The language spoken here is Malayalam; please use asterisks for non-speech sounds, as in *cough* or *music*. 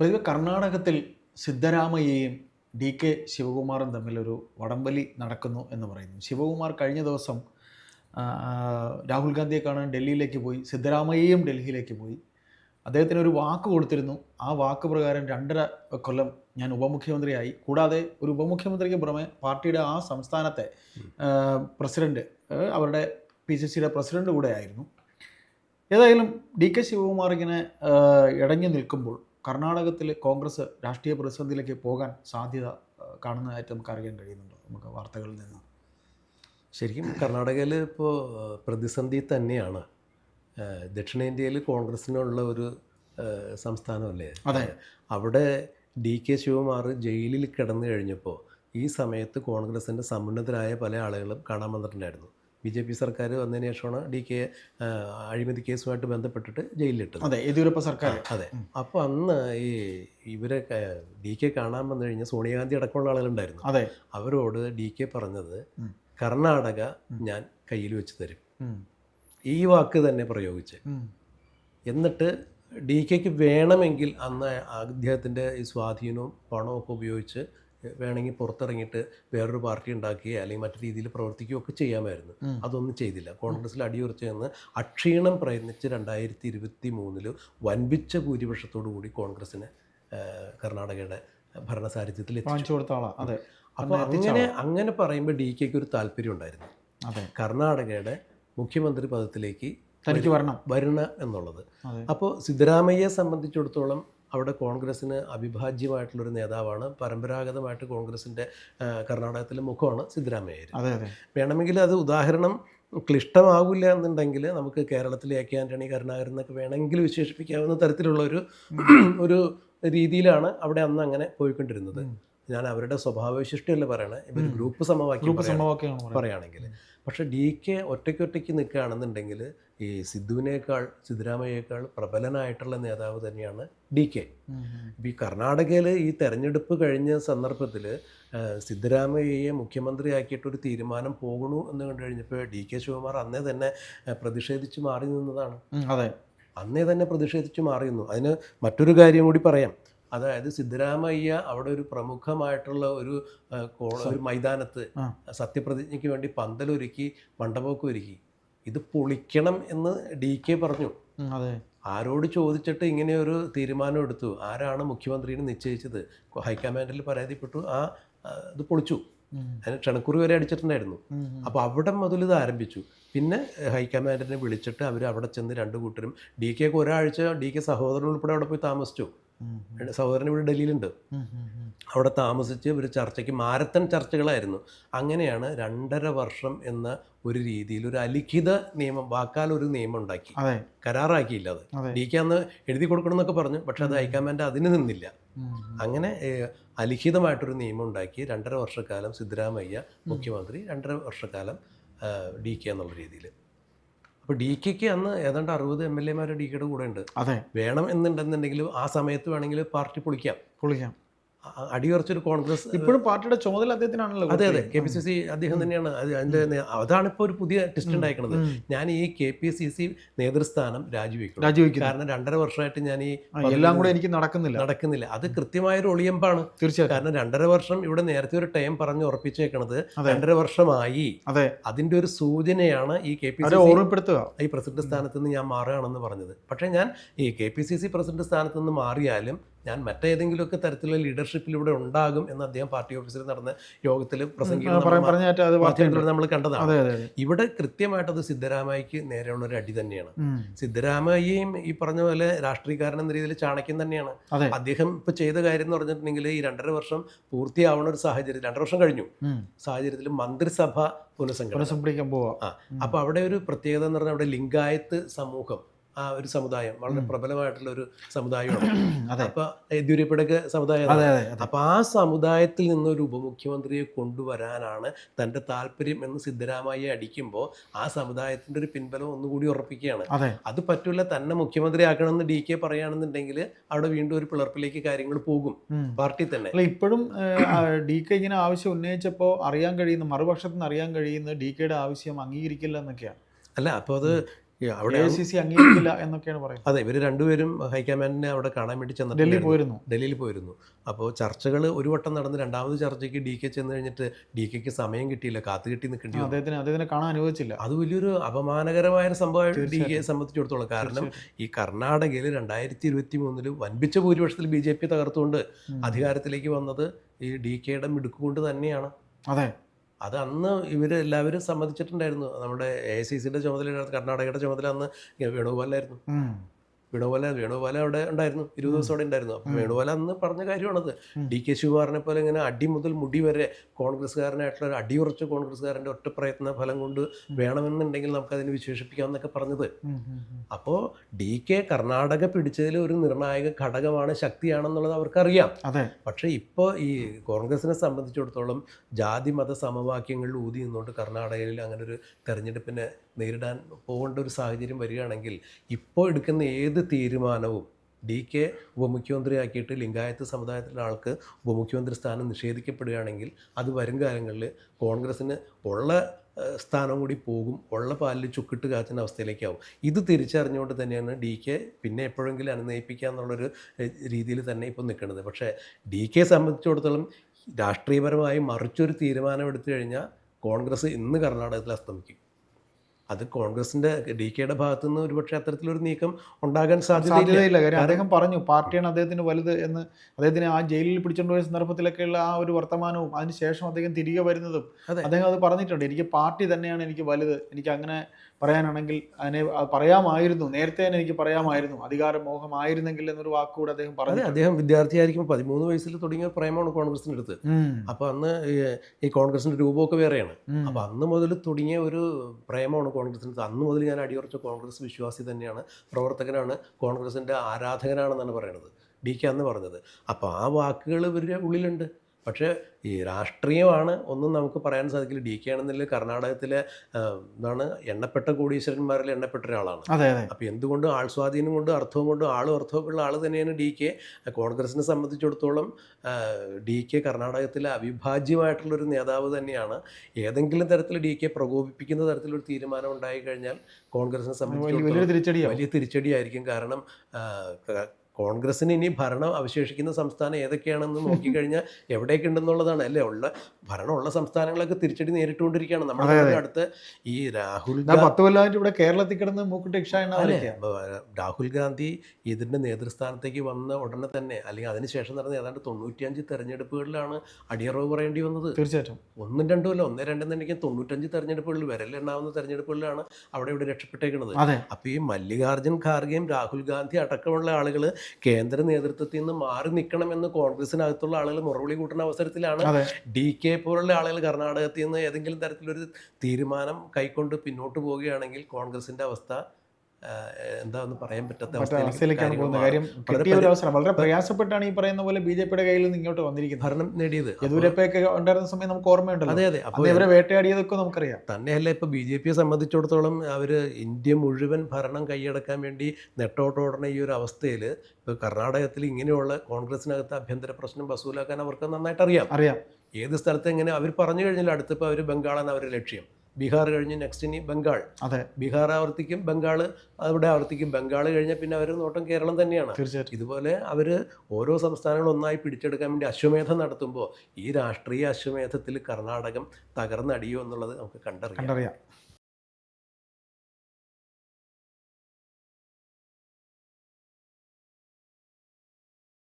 പ്രതിഭ കർണാടകത്തിൽ സിദ്ധരാമയ്യയും ഡി കെ ശിവകുമാറും തമ്മിലൊരു വടംവലി നടക്കുന്നു എന്ന് പറയുന്നു. ശിവകുമാർ കഴിഞ്ഞ ദിവസം രാഹുൽ ഗാന്ധിയെ കാണാൻ ഡൽഹിയിലേക്ക് പോയി സിദ്ധരാമയ്യയും ഡൽഹിയിലേക്ക് പോയി. അദ്ദേഹത്തിന് ഒരു വാക്ക് കൊടുത്തിരുന്നു. ആ വാക്ക് പ്രകാരം രണ്ടര കൊല്ലം ഞാൻ ഉപമുഖ്യമന്ത്രിയായി. കൂടാതെ ഒരു ഉപമുഖ്യമന്ത്രിക്ക് പുറമെ പാർട്ടിയുടെ ആ സംസ്ഥാനത്തെ പ്രസിഡന്റ് അവരുടെ പി സി സിയുടെ പ്രസിഡന്റ് കൂടെ ആയിരുന്നു. ഏതായാലും ഡി കെ ശിവകുമാർ ഇങ്ങനെ ഇടഞ്ഞു നിൽക്കുമ്പോൾ കർണാടകത്തിൽ കോൺഗ്രസ് രാഷ്ട്രീയ പ്രതിസന്ധിയിലേക്ക് പോകാൻ സാധ്യത കാണുന്നതായിട്ട് നമുക്ക് അറിയാൻ കഴിയുന്നുണ്ടോ. നമുക്ക് വാർത്തകളിൽ നിന്ന്. ശരിക്കും കർണാടകയിൽ ഇപ്പോൾ പ്രതിസന്ധി തന്നെയാണ്. ദക്ഷിണേന്ത്യയിൽ കോൺഗ്രസിനുള്ള ഒരു സംസ്ഥാനമല്ലേ? അതെ. അവിടെ ഡി കെ ശിവകുമാർ ജയിലിൽ കിടന്നു കഴിഞ്ഞപ്പോൾ ഈ സമയത്ത് കോൺഗ്രസിന്റെ സമുന്നതരായ പല ആളുകളും കാണാൻ വന്നിട്ടുണ്ടായിരുന്നു. ബി ജെ പി സർക്കാർ വന്നതിന് ശേഷമാണ് ഡി കെ അഴിമതി കേസുമായിട്ട് ബന്ധപ്പെട്ടിട്ട് ജയിലിലിട്ടത്. അതെ യെദ്യൂരപ്പ സർക്കാർ അതെ. അപ്പോൾ അന്ന് ഈ ഇവരെ ഡി കെ കാണാൻ വന്നു കഴിഞ്ഞാൽ സോണിയാഗാന്ധി അടക്കമുള്ള ആളുകളുണ്ടായിരുന്നു. അതെ. അവരോട് ഡി കെ പറഞ്ഞത് കർണാടക ഞാൻ കയ്യിൽ വെച്ച് തരും. ഈ വാക്ക് തന്നെ പ്രയോഗിച്ച്. എന്നിട്ട് ഡി കെക്ക് വേണമെങ്കിൽ അന്ന് അദ്ദേഹത്തിന്റെ ഈ സ്വാധീനവും പണവും ഒക്കെ ഉപയോഗിച്ച് വേണമെങ്കിൽ പുറത്തിറങ്ങിയിട്ട് വേറൊരു പാർട്ടി ഉണ്ടാക്കുകയോ അല്ലെങ്കിൽ മറ്റു രീതിയിൽ പ്രവർത്തിക്കുകയോ ഒക്കെ ചെയ്യാമായിരുന്നു. അതൊന്നും ചെയ്തില്ല. കോൺഗ്രസ്സിൽ അടിയുറച്ച് നിന്ന് അക്ഷീണം പ്രയത്നിച്ച് രണ്ടായിരത്തി ഇരുപത്തി മൂന്നിൽ വൻപിച്ച ഭൂരിപക്ഷത്തോടു കൂടി കോൺഗ്രസ്സിന് കർണാടകയുടെ ഭരണസാരഥ്യത്തിൽ അതെ. അപ്പോൾ അങ്ങനെ അങ്ങനെ പറയുമ്പോൾ ഡി കെക്ക് ഒരു താല്പര്യം ഉണ്ടായിരുന്നു. കർണാടകയുടെ മുഖ്യമന്ത്രി പദത്തിലേക്ക് തനിക്ക് വരണം. വരണ എന്നുള്ളത്. അപ്പോൾ സിദ്ധരാമയ്യയെ സംബന്ധിച്ചിടത്തോളം അവിടെ കോൺഗ്രസ്സിന് അവിഭാജ്യമായിട്ടുള്ളൊരു നേതാവാണ്. പരമ്പരാഗതമായിട്ട് കോൺഗ്രസിന്റെ കർണാടകത്തിലെ മുഖമാണ് സിദ്ധരാമയ്യ അതെ അതെ. വേണമെങ്കിൽ അത് ഉദാഹരണം ക്ലിഷ്ടമാകില്ല എന്നുണ്ടെങ്കിൽ നമുക്ക് കേരളത്തിലെ എ കെ ആന്റണി കരുണാകരൻ എന്നൊക്കെ വേണമെങ്കിൽ വിശേഷിപ്പിക്കാവുന്ന തരത്തിലുള്ള ഒരു ഒരു രീതിയിലാണ് അവിടെ അന്ന് അങ്ങനെ പോയിക്കൊണ്ടിരുന്നത്. ഞാൻ അവരുടെ സ്വഭാവവിശിഷ്ടമല്ല പറയണേ? ഇവർ ഗ്രൂപ്പ് സമവാക്യം. പറയുകയാണെങ്കിൽ പക്ഷെ ഡി കെ ഒറ്റയ്ക്ക് ഒറ്റയ്ക്ക് നിൽക്കുകയാണെന്നുണ്ടെങ്കിൽ ഈ സിദ്ധുവിനേക്കാൾ സിദ്ധരാമയ്യേക്കാൾ പ്രബലനായിട്ടുള്ള നേതാവ് തന്നെയാണ് ഡി കെ. ഇപ്പോൾ ഈ കർണാടകയിൽ ഈ തെരഞ്ഞെടുപ്പ് കഴിഞ്ഞ സന്ദർഭത്തിൽ സിദ്ധരാമയ്യയെ മുഖ്യമന്ത്രിയാക്കിയിട്ടൊരു തീരുമാനം പോകണു എന്ന് കണ്ടു കഴിഞ്ഞപ്പോൾ ഡി കെ ശിവകുമാർ അന്നേ തന്നെ പ്രതിഷേധിച്ച് മാറി നിന്നതാണ്. അതെ. അന്നേ തന്നെ പ്രതിഷേധിച്ച് മാറിയുന്നു അതിന് മറ്റൊരു കാര്യം കൂടി പറയാം. അതായത് സിദ്ധരാമയ്യ അവിടെ ഒരു പ്രമുഖമായിട്ടുള്ള ഒരു ഒരു മൈതാനത്ത് സത്യപ്രതിജ്ഞയ്ക്ക് വേണ്ടി പന്തലൊരുക്കി മണ്ഡപമൊക്കെ ഒരുക്കി. ഇത് പൊളിക്കണം എന്ന് ഡി കെ പറഞ്ഞു. അതെ. ആരോട് ചോദിച്ചിട്ട് ഇങ്ങനെ ഒരു തീരുമാനം എടുത്തു. ആരാണ് മുഖ്യമന്ത്രിനെ നിശ്ചയിച്ചത്? ഹൈക്കമാൻഡിൽ പരാതിപ്പെട്ടു. ആ ഇത് പൊളിച്ചു. അതിന് ക്ഷണക്കുറി വരെ അടിച്ചിട്ടുണ്ടായിരുന്നു. അപ്പോൾ അവിടെ മുതൽ ഇത് ആരംഭിച്ചു. പിന്നെ ഹൈക്കമാൻഡിനെ വിളിച്ചിട്ട് അവർ അവിടെ ചെന്ന് രണ്ട് കൂട്ടരും ഡി കെക്ക് ഒരാഴ്ച ഡി കെ സഹോദരൻ ഉൾപ്പെടെ അവിടെ പോയി താമസിച്ചു. സഹോദരൻ ഇവിടെ ഡൽഹിയിലുണ്ട്. അവിടെ താമസിച്ച് ഒരു ചർച്ചയ്ക്ക് മാരത്തൺ ചർച്ചകളായിരുന്നു. അങ്ങനെയാണ് രണ്ടര വർഷം എന്ന ഒരു രീതിയിൽ ഒരു അലിഖിത നിയമം വാക്കാൽ ഒരു നിയമം ഉണ്ടാക്കി. കരാറാക്കിയില്ല അത്. ഡി കെ അന്ന് എഴുതി കൊടുക്കണം എന്നൊക്കെ പറഞ്ഞു പക്ഷെ അത് ഹൈക്കമാൻഡ് അതിന് നിന്നില്ല. അങ്ങനെ അലിഖിതമായിട്ടൊരു നിയമം ഉണ്ടാക്കി രണ്ടര വർഷക്കാലം സിദ്ധരാമയ്യ മുഖ്യമന്ത്രി രണ്ടര വർഷക്കാലം ഡി കെ എന്നുള്ള രീതിയിൽ. അപ്പോൾ ഡി കെക്ക് അന്ന് ഏതാണ്ട് അറുപത് എം എൽ എമാർ ഡി കെയുടെ കൂടെ ഉണ്ട് അതെ. വേണം എന്നുണ്ടെന്നുണ്ടെങ്കിൽ ആ സമയത്ത് വേണമെങ്കിൽ പാർട്ടി പൊളിക്കാം. പൊളിക്കാം. അടിയുറച്ചൊരു കോൺഗ്രസ് ഇപ്പോഴും പാർട്ടിയുടെ ചുമതല അദ്ദേഹത്തിനാണല്ലോ അതെ അതെ. കെ പി സി സി അദ്ദേഹം തന്നെയാണ്. അത് അതിന്റെ അതാണ് ഇപ്പോൾ ഒരു പുതിയ ടെസ്റ്റ് ഉണ്ടായിരിക്കുന്നത് ഞാൻ ഈ കെ പി സി സി നേതൃസ്ഥാനം രാജിവെക്കും. രാജിവെക്കും കാരണം രണ്ടര വർഷമായിട്ട് ഞാൻ ഈ എല്ലാം കൂടെ എനിക്ക് നടക്കുന്നില്ല. നടക്കുന്നില്ല. അത് കൃത്യമായൊരു ഒളിയമ്പാണ്. തീർച്ചയായും കാരണം രണ്ടര വർഷം ഇവിടെ നേരത്തെ ഒരു ടൈം പറഞ്ഞ് ഉറപ്പിച്ചേക്കണത് രണ്ടര വർഷമായി. അതെ. അതിന്റെ ഒരു സൂചനയാണ് ഈ കെ പി സി സി ഓർമ്മപ്പെടുത്തുക. ഈ പ്രസിഡന്റ് സ്ഥാനത്ത് നിന്ന് ഞാൻ മാറുകയാണെന്ന് പറഞ്ഞത്. പക്ഷേ ഞാൻ ഈ K P C C president സ്ഥാനത്ത് നിന്ന് മാറിയാലും ഞാൻ മറ്റേതെങ്കിലുമൊക്കെ തരത്തിലുള്ള ലീഡർഷിപ്പിൽ ഇവിടെ ഉണ്ടാകും എന്ന് അദ്ദേഹം പാർട്ടി ഓഫീസിൽ നടന്ന യോഗത്തിൽ പ്രസംഗിക്കുന്ന നമ്മൾ കണ്ടതാണ്. ഇവിടെ കൃത്യമായിട്ട് അത്. സിദ്ധരാമയ്യക്ക് നേരെയുള്ള ഒരു അടി തന്നെയാണ്. സിദ്ധരാമയ്യയും ഈ പറഞ്ഞ പോലെ രാഷ്ട്രീയക്കാരൻ എന്ന രീതിയിൽ ചാണക്യം തന്നെയാണ്. അദ്ദേഹം ഇപ്പൊ ചെയ്ത കാര്യം എന്ന് പറഞ്ഞിട്ടുണ്ടെങ്കിൽ ഈ രണ്ടര വർഷം പൂർത്തിയാവുന്ന ഒരു സാഹചര്യം രണ്ടര വർഷം കഴിഞ്ഞു. സാഹചര്യത്തിൽ മന്ത്രിസഭ പുനഃസംഘടന പുനഃസംഘടിക്കാൻ പോവാ. ആ അപ്പൊ അവിടെ ഒരു പ്രത്യേകത എന്ന് പറഞ്ഞാൽ അവിടെ ലിംഗായത്ത് സമൂഹം ആ ഒരു സമുദായം. വളരെ പ്രബലമായിട്ടുള്ള ഒരു സമുദായമാണ്. *clears throat* അതെ. അപ്പൊ യെദ്യൂരപ്പയുടെയൊക്കെ സമുദായം അപ്പൊ ആ സമുദായത്തിൽ നിന്ന് ഒരു ഉപമുഖ്യമന്ത്രിയെ കൊണ്ടുവരാനാണ് തന്റെ താല്പര്യം എന്ന് സിദ്ധരാമയ്യ അടിക്കുമ്പോൾ ആ സമുദായത്തിന്റെ ഒരു പിൻബലം ഒന്നുകൂടി ഉറപ്പിക്കുകയാണ്. അതെ. പറ്റൂല തന്നെ മുഖ്യമന്ത്രിയാക്കണമെന്ന് ഡി കെ പറയുകയാണെന്നുണ്ടെങ്കിൽ അവിടെ വീണ്ടും ഒരു പിളർപ്പിലേക്ക് കാര്യങ്ങൾ പോകും. പാർട്ടി തന്നെ. അല്ല ഇപ്പോഴും ഡി കെ ഇങ്ങനെ ആവശ്യം ഉന്നയിച്ചപ്പോൾ അറിയാൻ കഴിയുന്ന മറുപക്ഷത്തിന് അറിയാൻ കഴിയുന്ന ഡി കെയുടെ ആവശ്യം അംഗീകരിക്കില്ല എന്നൊക്കെയാണ്. അല്ല അപ്പോൾ അത് അവിടെ സി സി അംഗീകരിക്കില്ല എന്നൊക്കെയാണ് പറയുന്നത്. അതെ ഇവർ രണ്ടുപേരും ഹൈക്കമാൻഡിനെ അവിടെ കാണാൻ വേണ്ടി ഡൽഹി ഡൽഹിയിൽ പോയിരുന്നു. ഡൽഹിയിൽ പോയിരുന്നു. അപ്പോൾ ചർച്ചകൾ ഒരു വട്ടം നടന്ന് രണ്ടാമത് ചർച്ചയ്ക്ക് ഡി കെ ചെന്ന് കഴിഞ്ഞിട്ട് ഡി കെക്ക് സമയം കിട്ടിയില്ല കാത്തു കിട്ടി നിൽക്കേണ്ടി അദ്ദേഹത്തിന് അദ്ദേഹത്തിന് കാണാൻ അനുവദിച്ചില്ല. അത് വലിയൊരു അപമാനകരമായ ഒരു സംഭവമാണ് ഡി കെ. സംബന്ധിച്ചിടത്തോളം. കാരണം ഈ കർണാടകയിൽ രണ്ടായിരത്തി ഇരുപത്തി മൂന്നിൽ വൻപിച്ച ഭൂരിപക്ഷത്തിൽ ബി ജെ പി തകർത്തുകൊണ്ട് അധികാരത്തിലേക്ക് വന്നത് ഈ ഡി കെയുടെ മിടുക്കുകൊണ്ട് തന്നെയാണ്. അതെ. അത് അന്ന് ഇവർ എല്ലാവരും സമ്മതിച്ചിട്ടുണ്ടായിരുന്നു. നമ്മുടെ എ സി സിയുടെ ചുമതല കർണാടകയുടെ ചുമതല അന്ന് വേണുഗോപാലായിരുന്നു ഉം. വേണുഗോപാല വേണുഗോപാല അവിടെ ഉണ്ടായിരുന്നു. ഇരുപത് ദിവസം അവിടെ ഉണ്ടായിരുന്നു. അപ്പം വേണുപോല അന്ന് പറഞ്ഞ കാര്യമാണത്. ഡി കെ ശിവകുമാറിനെ പോലെ ഇങ്ങനെ അടി മുതൽ മുടി വരെ കോൺഗ്രസ്സുകാരനായിട്ടുള്ള ഒരു അടിയുറച്ച കോൺഗ്രസ്സുകാരന്റെ ഒറ്റ പ്രയത്ന ഫലം കൊണ്ട് വേണമെന്നുണ്ടെങ്കിൽ നമുക്കതിനെ വിശേഷിപ്പിക്കാമെന്നൊക്കെ പറഞ്ഞത്. എന്നൊക്കെ പറഞ്ഞത് അപ്പോ അപ്പോൾ ഡി കെ കർണാടക പിടിച്ചതിൽ ഒരു നിർണായക ഘടകമാണ് ശക്തിയാണെന്നുള്ളത് അവർക്കറിയാം. പക്ഷേ ഇപ്പോൾ ഈ കോൺഗ്രസിനെ സംബന്ധിച്ചിടത്തോളം ജാതി മത സമവാക്യങ്ങളിൽ ഊതി നിന്നുകൊണ്ട് കർണാടകയിൽ അങ്ങനെ ഒരു തെരഞ്ഞെടുപ്പിനെ നേരിടാൻ പോകേണ്ട ഒരു സാഹചര്യം വരികയാണെങ്കിൽ ഇപ്പോൾ എടുക്കുന്ന ഏത് തീരുമാനവും ഡി കെ ഉപമുഖ്യമന്ത്രിയാക്കിയിട്ട് ലിംഗായത്ത് സമുദായത്തിലെ ആൾക്ക് ഉപമുഖ്യമന്ത്രി സ്ഥാനം നിഷേധിക്കപ്പെടുകയാണെങ്കിൽ അത് വരും കാലങ്ങളിൽ കോൺഗ്രസ്സിന് ഉള്ള സ്ഥാനം കൂടി പോകും ഉള്ള പാലിൽ ചുക്കിട്ട് കാത്തുന്ന അവസ്ഥയിലേക്കാവും. ഇത് തിരിച്ചറിഞ്ഞുകൊണ്ട് തന്നെയാണ് ഡി കെ പിന്നെ എപ്പോഴെങ്കിലും അനുനയിപ്പിക്കുക എന്നുള്ളൊരു രീതിയിൽ തന്നെ ഇപ്പോൾ നിൽക്കുന്നത്. പക്ഷേ ഡി കെ സംബന്ധിച്ചിടത്തോളം രാഷ്ട്രീയപരമായി മറിച്ചൊരു തീരുമാനം എടുത്തു കഴിഞ്ഞാൽ കോൺഗ്രസ് ഇന്ന് കർണാടകത്തിൽ അസ്തമിക്കും. അത് കോൺഗ്രസിന്റെ ഡി കെയുടെ ഭാഗത്തു നിന്ന് ഒരുപക്ഷെ അത്തരത്തിലൊരു നീക്കം ഉണ്ടാകാൻ സാധ്യതയില്ല. കാര്യം അദ്ദേഹം പറഞ്ഞു പാർട്ടിയാണ് അദ്ദേഹത്തിന് വലുത് എന്ന്. അദ്ദേഹത്തിന് ആ ജയിലിൽ പിടിച്ചുകൊണ്ടുപോയ സന്ദർഭത്തിലൊക്കെയുള്ള ആ ഒരു വർത്തമാനവും അതിനുശേഷം അദ്ദേഹം തിരികെ വരുന്നതും അദ്ദേഹം അത് പറഞ്ഞിട്ടുണ്ട്. എനിക്ക് പാർട്ടി തന്നെയാണ് എനിക്ക് വലുത്. എനിക്ക് അങ്ങനെ പറയാനാണെങ്കിൽ അതിനെ പറയാമായിരുന്നു. നേരത്തെ തന്നെ എനിക്ക് പറയാമായിരുന്നു. അധികാര മോഹമായിരുന്നെങ്കിൽ എന്നൊരു വാക്കുകൂടെ അദ്ദേഹം പറഞ്ഞു അദ്ദേഹം വിദ്യാർത്ഥിയായിരിക്കുമ്പോൾ പതിമൂന്ന് വയസ്സിൽ തുടങ്ങിയ പ്രേമമാണ് കോൺഗ്രസിന്റെ അടുത്ത്. അപ്പോൾ അന്ന് ഈ- കോൺഗ്രസിന്റെ കോൺഗ്രസിന്റെ രൂപമൊക്കെ വേറെയാണ്. അപ്പോൾ അന്ന് മുതൽ തുടങ്ങിയ ഒരു പ്രേമമാണ് കോൺഗ്രസിന് അന്ന് മുതൽ ഞാൻ അടിയുറച്ച കോൺഗ്രസ് വിശ്വാസി തന്നെയാണ് പ്രവർത്തകനാണ് കോൺഗ്രസിന്റെ ആരാധകനാണെന്നാണ് പറയുന്നത് ഡി കെ അന്ന് പറഞ്ഞത്. അപ്പോൾ ആ വാക്കുകൾ ഇവരുടെ ഉള്ളിലുണ്ട്. പക്ഷേ ഈ രാഷ്ട്രീയമാണ് ഒന്നും നമുക്ക് പറയാൻ സാധിക്കില്ല. ഡി കെ ആണെന്നില്ല കർണാടകത്തിലെ എന്താണ് എണ്ണപ്പെട്ട കോടീശ്വരന്മാരിൽ എണ്ണപ്പെട്ട ഒരാളാണ്. അപ്പോൾ എന്തുകൊണ്ട് ആൾ സ്വാധീനം കൊണ്ട് അർത്ഥവും കൊണ്ട് ആളും അർത്ഥവും ഉള്ള ആൾ തന്നെയാണ് ഡി കെ? കോൺഗ്രസിനെ സംബന്ധിച്ചിടത്തോളം ഡി കെ കർണാടകത്തിലെ അവിഭാജ്യമായിട്ടുള്ളൊരു നേതാവ് തന്നെയാണ്. ഏതെങ്കിലും തരത്തിൽ ഡി കെ പ്രകോപിപ്പിക്കുന്ന തരത്തിലൊരു തീരുമാനം ഉണ്ടായി കഴിഞ്ഞാൽ കോൺഗ്രസിനെ സംബന്ധിച്ചിടത്തോളം വലിയ തിരിച്ചടിയായിരിക്കും. കാരണം ആ, ക- കോൺഗ്രസിന് ഇനി ഭരണം അവശേഷിക്കുന്ന സംസ്ഥാനം ഏതൊക്കെയാണെന്ന് നോക്കിക്കഴിഞ്ഞാൽ എവിടെയൊക്കെ ഉണ്ടെന്നുള്ളതാണ് അല്ലേ? ഉള്ള ഭരണമുള്ള സംസ്ഥാനങ്ങളൊക്കെ തിരിച്ചടി നേരിട്ടുകൊണ്ടിരിക്കുകയാണ്. നമ്മുടെ അടുത്ത് ഈ രാഹുൽ പത്ത് കൊല്ലമായിട്ട് ഇവിടെ കേരളത്തിൽ കിടന്ന് മൂക്കിട്ട് ഇക്ഷ എണ്ണ അല്ലേ? വലിക്കുക. ബ- രാഹുൽ ഗാന്ധി ഇതിന്റെ നേതൃസ്ഥാനത്തേക്ക് വന്ന ഉടനെ തന്നെ അല്ലെങ്കിൽ അതിനുശേഷം നടന്ന ഏതാണ്ട് തൊണ്ണൂറ്റിയഞ്ച് തെരഞ്ഞെടുപ്പുകളിലാണ് അടിയറവ് പറയേണ്ടി വന്നത്. തീർച്ചയായിട്ടും. ഒന്നും രണ്ടും അല്ല ഒന്നേ രണ്ടും തന്നെ തൊണ്ണൂറ്റഞ്ച് തെരഞ്ഞെടുപ്പുകളിൽ വിരലെണ്ണാവുന്ന തെരഞ്ഞെടുപ്പുകളിലാണ് അവിടെ ഇവിടെ രക്ഷപ്പെട്ടേക്കുന്നത്. അപ്പോൾ ഈ മല്ലികാർജുൻ ഖാർഗെയും രാഹുൽ ഗാന്ധി അടക്കമുള്ള ആളുകൾ കേന്ദ്ര നേതൃത്വത്തിൽ നിന്ന് മാറി നിൽക്കണമെന്ന് കോൺഗ്രസിനകത്തുള്ള ആളുകൾ മുറവിളി കൂട്ടുന്ന അവസരത്തിലാണ് ഡി കെ പോലുള്ള ആളുകൾ കർണാടകത്തിൽ നിന്ന് ഏതെങ്കിലും തരത്തിലൊരു തീരുമാനം കൈക്കൊണ്ട് പിന്നോട്ട് പോവുകയാണെങ്കിൽ കോൺഗ്രസിന്റെ അവസ്ഥ എന്താന്ന് പറയാൻ പറ്റാത്ത വളരെ അവസരം വളരെ പ്രയാസപ്പെട്ടാണ് ഈ പറയുന്ന പോലെ ബി ജെ പിയുടെ കയ്യിൽ നിന്ന് ഇങ്ങോട്ട് വന്നിരിക്കുന്നത്. ഭരണം നേടിയത്. യെദ്യൂരപ്പയൊക്കെ ഉണ്ടായിരുന്ന സമയം നമുക്ക് ഓർമ്മയുണ്ടല്ലോ. അതെ അതെ. അപ്പോൾ ഇവരെ വേട്ടയാടിയതൊക്കെ നമുക്കറിയാം. തന്നെയല്ല ഇപ്പോൾ ബി ജെ പിയെ സംബന്ധിച്ചിടത്തോളം അവർ ഇന്ത്യ മുഴുവൻ ഭരണം കൈയടക്കാൻ വേണ്ടി നെട്ടോട്ടോടണ ഈ ഒരു അവസ്ഥയിൽ ഇപ്പോൾ കർണാടകത്തിൽ ഇങ്ങനെയുള്ള കോൺഗ്രസിനകത്ത് ആഭ്യന്തര പ്രശ്നം വസൂലാക്കാൻ അവർക്ക് നന്നായിട്ട് അറിയാം. അറിയാം ഏത് സ്ഥലത്ത് എങ്ങനെ അവർ പറഞ്ഞു കഴിഞ്ഞാൽ അടുത്തിപ്പോൾ അവർ ബംഗാളാണ് അവരുടെ ലക്ഷ്യം. ബീഹാർ കഴിഞ്ഞ് നെക്സ്റ്റ് ഇനി ബംഗാൾ. അതെ. ബീഹാർ ആവർത്തിക്കും ബംഗാൾ അവിടെ ആവർത്തിക്കും. ബംഗാൾ കഴിഞ്ഞാൽ പിന്നെ അവർ നോട്ടം കേരളം തന്നെയാണ്. തീർച്ചയായിട്ടും. ഇതുപോലെ അവർ ഓരോ സംസ്ഥാനങ്ങളും ഒന്നായി പിടിച്ചെടുക്കാൻ വേണ്ടി അശ്വമേധം നടത്തുമ്പോൾ ഈ രാഷ്ട്രീയ അശ്വമേധത്തിൽ കർണാടകം തകർന്നടിയോ എന്നുള്ളത് നമുക്ക് കണ്ടറിയാം. കണ്ടറിയാം.